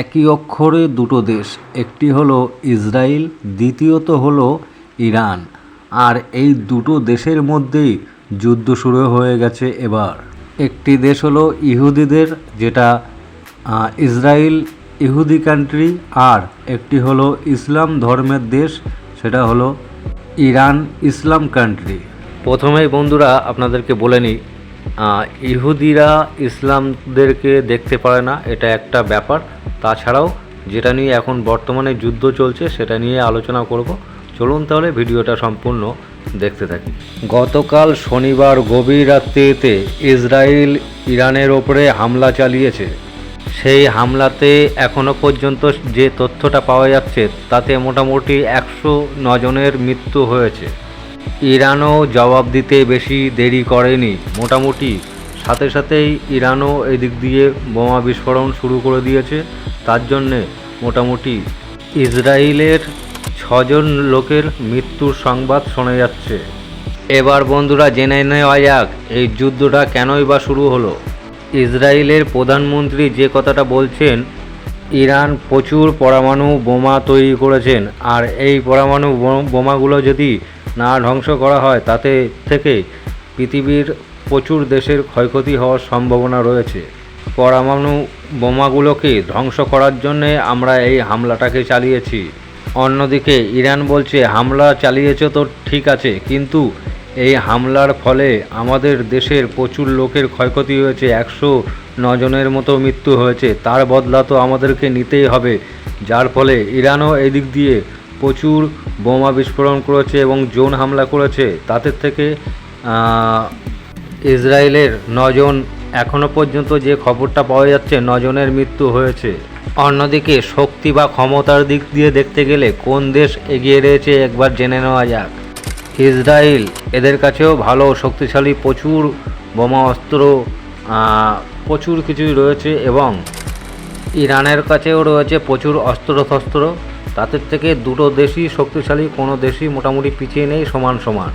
একই অক্ষরে দুটো দেশ, একটি হলো ইসরায়েল দ্বিতীয়ত হলো ইরান। আর এই দুটো দেশের মধ্যেই যুদ্ধ শুরু হয়ে গেছে এবার। একটি দেশ হলো ইহুদিদের, যেটা ইসরায়েল ইহুদি কান্ট্রি আর একটি হলো ইসলাম ধর্মের দেশ, সেটা হলো ইরান ইসলাম কান্ট্রি প্রথমেই বন্ধুরা, আপনাদেরকে বলে নিই ইহুদিরা ইসলামদেরকে দেখতে পারে না, এটা একটা ব্যাপার। তাছাড়াও যেটা নিয়ে এখন বর্তমানে যুদ্ধ চলছে সেটা নিয়ে আলোচনা করব। চলুন তাহলে ভিডিওটা সম্পূর্ণ দেখতে থাকি। গতকাল শনিবার গভীর রাত্রিতে ইসরায়েল ইরানের ওপরে হামলা চালিয়েছে। সেই হামলাতে এখনও পর্যন্ত যে তথ্যটা পাওয়া যাচ্ছে তাতে মোটামুটি একশো জনের মৃত্যু হয়েছে। ইরানও জবাব দিতে বেশি দেরি করেনি। মোটামুটি সাথে সাথেই ইরানও এদিক দিয়ে বোমা বিস্ফোরণ শুরু করে দিয়েছে। তার জন্যে মোটামুটি ইসরায়েলের ছজন লোকের মৃত্যুর সংবাদ শোনা যাচ্ছে। এবার বন্ধুরা জেনে নেওয়া যাক, এই যুদ্ধটা কেনই বা শুরু হলো? ইসরায়েলের প্রধানমন্ত্রী যে কথাটা বলছেন, ইরান প্রচুর পরমাণু বোমা তৈরি করেছেন, আর এই পরমাণু বোমাগুলো যদি না ধ্বংস করা হয়, তাতে থেকে পৃথিবীর প্রচুর দেশের ক্ষয়ক্ষতি হওয়ার সম্ভাবনা রয়েছে। পরমাণু বোমাগুলোকে ধ্বংস করার জন্যে আমরা এই হামলাটাকে চালিয়েছি। অন্যদিকে ইরান বলছে, হামলা চালিয়েছে তো ঠিক আছে, কিন্তু এই হামলার ফলে আমাদের দেশের প্রচুর লোকের ক্ষয়ক্ষতি হয়েছে। একশো জনের মতো মৃত্যু হয়েছে। তার বদলা তো আমাদেরকে নিতেই হবে। যার ফলে ইরানও এদিক দিয়ে প্রচুর বোমা বিস্ফোরণ করেছে এবং জোন হামলা করেছে। তাদের থেকে ইসরায়েলের নজন এখনও পর্যন্ত যে খবরটা পাওয়া যাচ্ছে, নজনের মৃত্যু হয়েছে। অন্যদিকে শক্তি বা ক্ষমতার দিক দিয়ে দেখতে গেলে কোন দেশ এগিয়ে রয়েছে একবার জেনে নেওয়া যাক। ইসরায়েল এদের কাছেও ভালো, শক্তিশালী, প্রচুর বোমা, অস্ত্র প্রচুর কিছুই রয়েছে এবং ইরানের কাছেও রয়েছে প্রচুর অস্ত্রশস্ত্র। তাদের থেকে দুটো দেশই শক্তিশালী, কোনো দেশই মোটামুটি পিছিয়ে নেই, সমান সমান।